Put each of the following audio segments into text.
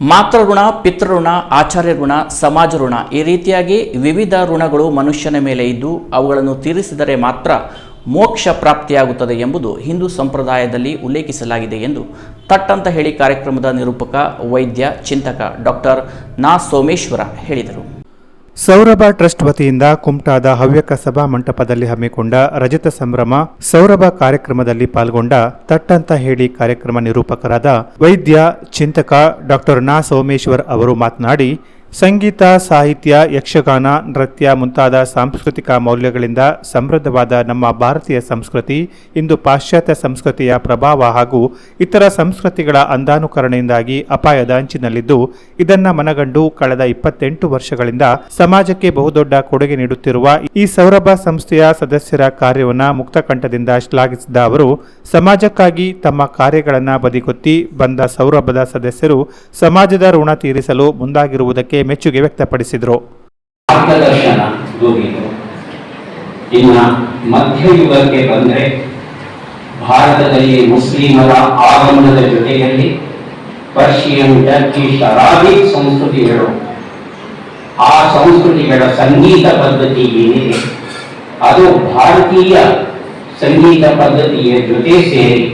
ಮಾತೃ ಋಣ ಪಿತೃಋಣ ಆಚಾರ್ಯ ಋಣ ಸಮಾಜ ಋಣ ಈ ರೀತಿಯಾಗಿ ವಿವಿಧ ಋಣಗಳು ಮನುಷ್ಯನ ಮೇಲೆ ಇದ್ದು ಅವುಗಳನ್ನು ತೀರಿಸಿದರೆ ಮಾತ್ರ ಮೋಕ್ಷ ಪ್ರಾಪ್ತಿಯಾಗುತ್ತದೆ ಎಂಬುದು ಹಿಂದೂ ಸಂಪ್ರದಾಯದಲ್ಲಿ ಉಲ್ಲೇಖಿಸಲಾಗಿದೆ ಎಂದು ತಟ್ಟಂತ ಹೇಳಿ ಕಾರ್ಯಕ್ರಮದ ನಿರೂಪಕ, ವೈದ್ಯ, ಚಿಂತಕ ಡಾಕ್ಟರ್ ನಾ ಸೋಮೇಶ್ವರ ಹೇಳಿದರು. ಸೌರಭ ಟ್ರಸ್ಟ್ ವತಿಯಿಂದ ಕುಮಟಾದ ಹವ್ಯಕ ಸಭಾ ಮಂಟಪದಲ್ಲಿ ಹಮ್ಮಿಕೊಂಡ ರಜತ ಸಂಭ್ರಮ ಸೌರಭ ಕಾರ್ಯಕ್ರಮದಲ್ಲಿ ಪಾಲ್ಗೊಂಡ ತಟ್ಟಂತ ಹೇಳಿ ಕಾರ್ಯಕ್ರಮ ನಿರೂಪಕರಾದ ವೈದ್ಯ, ಚಿಂತಕ ಡಾಕ್ಟರ್ ನಾ ಸೋಮೇಶ್ವರ್ ಅವರು ಮಾತನಾಡಿ ಸಂಗೀತ, ಸಾಹಿತ್ಯ, ಯಕ್ಷಗಾನ, ನೃತ್ಯ ಮುಂತಾದ ಸಾಂಸ್ಕೃತಿಕ ಮೌಲ್ಯಗಳಿಂದ ಸಮೃದ್ಧವಾದ ನಮ್ಮ ಭಾರತೀಯ ಸಂಸ್ಕೃತಿ ಇಂದು ಪಾಶ್ಚಾತ್ಯ ಸಂಸ್ಕೃತಿಯ ಪ್ರಭಾವ ಹಾಗೂ ಇತರ ಸಂಸ್ಕೃತಿಗಳ ಅಂದಾನುಕರಣೆಯಿಂದಾಗಿ ಅಪಾಯದ ಅಂಚಿನಲ್ಲಿದ್ದು, ಇದನ್ನ ಮನಗಂಡು ಕಳೆದ ಇಪ್ಪತ್ತೆಂಟು ವರ್ಷಗಳಿಂದ ಸಮಾಜಕ್ಕೆ ಬಹುದೊಡ್ಡ ಕೊಡುಗೆ ನೀಡುತ್ತಿರುವ ಈ ಸೌರಭ ಸಂಸ್ಥೆಯ ಸದಸ್ಯರ ಕಾರ್ಯವನ್ನು ಮುಕ್ತಕಂಠದಿಂದ ಶ್ಲಾಘಿಸಿದ ಅವರು, ಸಮಾಜಕ್ಕಾಗಿ ತಮ್ಮ ಕಾರ್ಯಗಳನ್ನು ಬದಿಗೊತ್ತಿ ಬಂದ ಸೌರಭದ ಸದಸ್ಯರು ಸಮಾಜದ ಋಣ ತೀರಿಸಲು ಮುಂದಾಗಿರುವುದಕ್ಕೆ ಮೆಚ್ಚುಗೆ ವ್ಯಕ್ತಪಡಿಸಿದರು. ಇನ್ನ ಮಧ್ಯಯುಗಕ್ಕೆ ಬಂದರೆ ಭಾರತದಲ್ಲಿ ಮುಸ್ಲಿಮರ ಆಗಮನದ ಜೊತೆಯಲ್ಲಿ ಪರ್ಷಿಯನ್ ಟರ್ಕಿಶ್ ಅರಾಬಿಕ್ ಸಂಸ್ಕೃತಿಗಳು, ಆ ಸಂಸ್ಕೃತಿಗಳ ಸಂಗೀತ ಪದ್ಧತಿ ಏನಿದೆ, ಅದು ಭಾರತೀಯ ಸಂಗೀತ ಪದ್ಧತಿಯ ಜೊತೆ ಸೇರಿ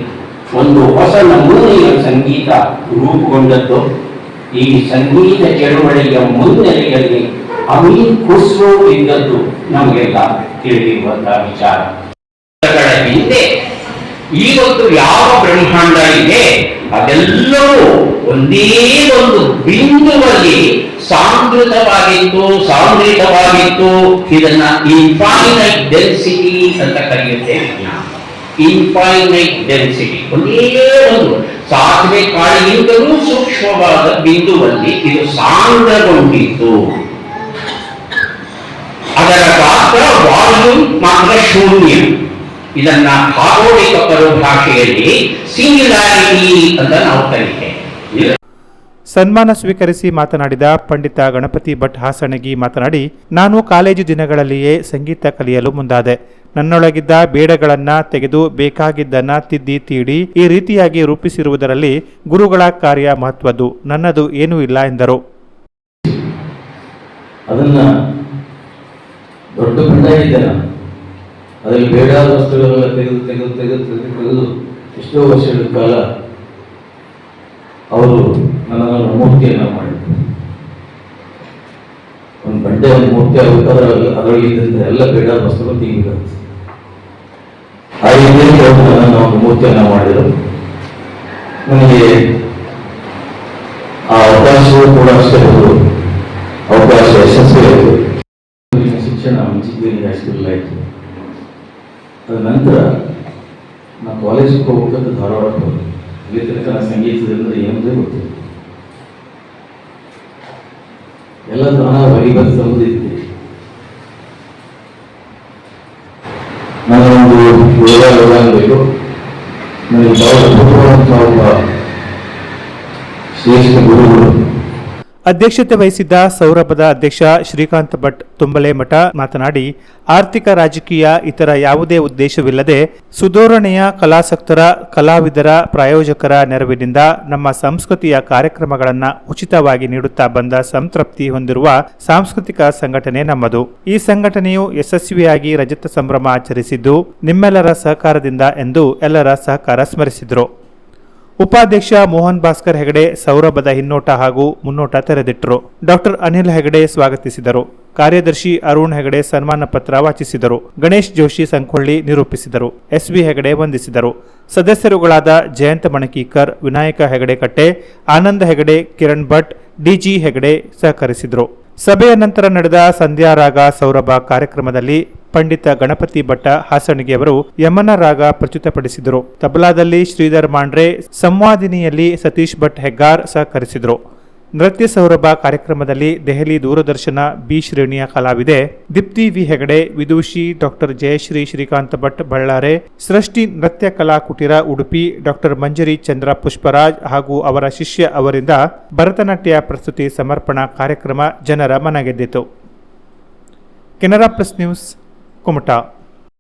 ಒಂದು ಹೊಸ ನಮೂನೆಯ ಸಂಗೀತ ರೂಪುಗೊಂಡದ್ದು. ಈ ಸಂಗೀತ ಚಳುವಳಿಯ ಮುನ್ನೆಲೆಯಲ್ಲಿ ಅಮೀರ್ ಖುಷ್ರು ಎಂದದ್ದು ನಮಗೆಲ್ಲ ತಿಳಿದಿರುವಂತಹ ವಿಚಾರ. ಹಿಂದೆ ಇವತ್ತು ಯಾವ ಬ್ರಹ್ಮಾಂಡ ಇದೆ, ಅದೆಲ್ಲವೂ ಒಂದೇ ಒಂದು ಬಿಂದುವಲ್ಲಿ ಸಾಂದ್ರಿತವಾಗಿತ್ತು ಸಾಂದ್ರಿತವಾಗಿತ್ತು. ಇದನ್ನ ಇನ್ಫೈನೈಟ್ ಡೆನ್ಸಿಟಿ ಅಂತ ಕರೆಯುತ್ತೇವೆ ಇನ್ಫೈನೈಟ್ ಡೆನ್ಸಿಟಿ ಒಂದೇ ಒಂದು. ಸಾಸಿವೆ ಕಾಳಿಗಿಂತಲೂ ಸೂಕ್ಷ್ಮವಾದ ಬಿಂದುವಲ್ಲಿ ಇದು ಸಾಂದ್ರಗೊಂಡಿತ್ತು ಅದರ ಗಾತ್ರ ವಾಲ್ಯೂಮ್ ಮಾತ್ರ ಶೂನ್ಯ. ಇದನ್ನ ಭಾಗೋಳಿಕ ಪರಿಭಾಷೆಯಲ್ಲಿ ಸಿಂಗ್ಯುಲಾರಿಟಿ ಅಂತ ನಾವು ಕರೀತೇವೆ. ಸನ್ಮಾನ ಸ್ವೀಕರಿಸಿ ಮಾತನಾಡಿದ ಪಂಡಿತ ಗಣಪತಿ ಭಟ್ ಹಾಸಣಗಿ ಮಾತನಾಡಿ, ನಾನು ಕಾಲೇಜು ದಿನಗಳಲ್ಲಿಯೇ ಸಂಗೀತ ಕಲಿಯಲು ಮುಂದಾದೆ. ನನ್ನೊಳಗಿದ್ದ ಬೇಡಗಳನ್ನ ತೆಗೆದು ಬೇಕಾಗಿದ್ದನ್ನ ತಿದ್ದಿ ತೀಡಿ, ಈ ರೀತಿಯಾಗಿ ರೂಪಿಸಿರುವುದರಲ್ಲಿ ಗುರುಗಳ ಕಾರ್ಯ ಮಹತ್ವದ್ದು. ನನ್ನದು ಏನೂ ಇಲ್ಲ ಎಂದರು. ಅದನ್ನ ಅದರಲ್ಲಿ ತೆಗೆದು ತೆಗೆದು ತೆಗೆದು ತೆಗೆದು ತೆಗೆದು ವರ್ಷಗಳ ಕಾಲ ಅವರು ಮೂರ್ತಿಯನ್ನ ಮಾಡಿದ್ರು ಒಂದು ಬಂಡೆ ಒಂದು ಮೂರ್ತಿ ಅದರಲ್ಲಿ ಅದರೊಳಗೆ ಇದ್ದಂಥ ಎಲ್ಲ ಬೇಡ ವಸ್ತುಗಳು ತೆಗಿಬೇಕು ಆ ರೀತಿಯಲ್ಲಿ ಅವರು ಒಂದು ಮೂರ್ತಿಯನ್ನ ಮಾಡಿದರು. ನನಗೆ ಆ ಅವಕಾಶವೂ ಕೂಡ ಅಷ್ಟೇ ಅವಕಾಶ ಯಶಸ್ವಿ ಆಯಿತು ಶಿಕ್ಷಣ ಇಂಜಿನಿಯರಿಂಗ್ ಹೈಸ್ಕೂಲ್ ಆಯಿತು ಅದ ನಂತರ ನಾನು ಕಾಲೇಜಿಗೆ ಹೋಗ್ಬೇಕಂತ ಧಾರವಾಡಕ್ಕೆ ಹೋದೆ. ಇಲ್ಲಿ ತನಕ ನಾನು ಸಂಗೀತದಿಂದ ಏನಂದ್ರೆ ಗೊತ್ತಿಲ್ಲ. ಎಲ್ಲ ವೈಭವ ಸಮುದಿದ್ದೆ ನಾನೊಂದು ಯೋಗ ಯೋಗ ಅನ್ಬೇಕು ನನಗೆ ಒಬ್ಬ ಶ್ರೇಷ್ಠ ಗುರುಗಳು. ಅಧ್ಯಕ್ಷತೆ ವಹಿಸಿದ್ದ ಸೌರಭದ ಅಧ್ಯಕ್ಷ ಶ್ರೀಕಾಂತ್ ಭಟ್ ತುಂಬಲೆ ಮಠ ಮಾತನಾಡಿ, ಆರ್ಥಿಕ, ರಾಜಕೀಯ, ಇತರ ಯಾವುದೇ ಉದ್ದೇಶವಿಲ್ಲದೆ ಸುಧೋರಣೆಯ ಕಲಾಸಕ್ತರ, ಕಲಾವಿದರ ಪ್ರಾಯೋಜಕರ ನೆರವಿನಿಂದ ನಮ್ಮ ಸಂಸ್ಕೃತಿಯ ಕಾರ್ಯಕ್ರಮಗಳನ್ನು ಉಚಿತವಾಗಿ ನೀಡುತ್ತಾ ಬಂದ ಸಂತೃಪ್ತಿ ಹೊಂದಿರುವ ಸಾಂಸ್ಕೃತಿಕ ಸಂಘಟನೆ ನಮ್ಮದು. ಈ ಸಂಘಟನೆಯು ಯಶಸ್ವಿಯಾಗಿ ರಜತ ಸಂಭ್ರಮ ಆಚರಿಸಿದ್ದು, ನಿಮ್ಮೆಲ್ಲರ ಸಹಕಾರದಿಂದ ಎಂದು ಎಲ್ಲರ ಸಹಕಾರ ಸ್ಮರಿಸಿದರು. ಉಪಾಧ್ಯಕ್ಷ ಮೋಹನ್ ಭಾಸ್ಕರ್ ಹೆಗಡೆ ಸೌರಭದ ಹಿನ್ನೋಟ ಹಾಗೂ ಮುನ್ನೋಟ ತೆರೆದಿಟ್ಟರು ಡಾಕ್ಟರ್ ಅನಿಲ್ ಹೆಗಡೆ ಸ್ವಾಗತಿಸಿದರು. ಕಾರ್ಯದರ್ಶಿ ಅರುಣ್ ಹೆಗಡೆ ಸನ್ಮಾನ ಪತ್ರ ವಾಚಿಸಿದರು. ಗಣೇಶ್ ಜೋಶಿ ಸಂಕೊಳ್ಳಿ ನಿರೂಪಿಸಿದರು. ಎಸ್ ವಿ ಹೆಗಡೆ ವಂದಿಸಿದರು. ಸದಸ್ಯರುಗಳಾದ ಜಯಂತ ಮಣಕೀಕರ್, ವಿನಾಯಕ ಹೆಗಡೆ ಕಟ್ಟೆ, ಆನಂದ ಹೆಗಡೆ, ಕಿರಣ್ ಭಟ್, ಡಿಜಿ ಹೆಗಡೆ ಸಹಕರಿಸಿದರು. ಸಭೆಯ ನಂತರ ನಡೆದ ಸಂಧ್ಯಾರಾಗ ಸೌರಭ ಕಾರ್ಯಕ್ರಮದಲ್ಲಿ ಪಂಡಿತ ಗಣಪತಿ ಭಟ್ಟ ಹಾಸಣಿಗೆಯವರು ಯಮನ ರಾಗ ಪ್ರಚುತಪಡಿಸಿದರು ತಬಲಾದಲ್ಲಿ ಶ್ರೀಧರ್ ಮಾಂಡ್ರೆ, ಸಂವಾದಿನಿಯಲ್ಲಿ ಸತೀಶ್ ಭಟ್ ಹೆಗ್ಗಾರ್ ಸಹಕರಿಸಿದರು. ನೃತ್ಯ ಸೌರಭ ಕಾರ್ಯಕ್ರಮದಲ್ಲಿ ದೆಹಲಿ ದೂರದರ್ಶನ ಬಿ ಶ್ರೇಣಿಯ ಕಲಾವಿದೆ ದೀಪ್ತಿ ವಿ ಹೆಗಡೆ, ವಿದೂಷಿ ಡಾಕ್ಟರ್ ಜಯಶ್ರೀ ಶ್ರೀಕಾಂತ ಭಟ್ ಬಳ್ಳಾರೆ, ಸೃಷ್ಟಿ ನೃತ್ಯ ಕಲಾ ಕುಟೀರ ಉಡುಪಿ, ಡಾಕ್ಟರ್ ಮಂಜರಿ ಚಂದ್ರ ಪುಷ್ಪರಾಜ್ ಹಾಗೂ ಅವರ ಶಿಷ್ಯ ಅವರಿಂದ ಭರತನಾಟ್ಯ ಪ್ರಸ್ತುತಿ ಸಮರ್ಪಣಾ ಕಾರ್ಯಕ್ರಮ ಜನರ ಮನಗೆದ್ದಿತು. Canara plus news, Kumta.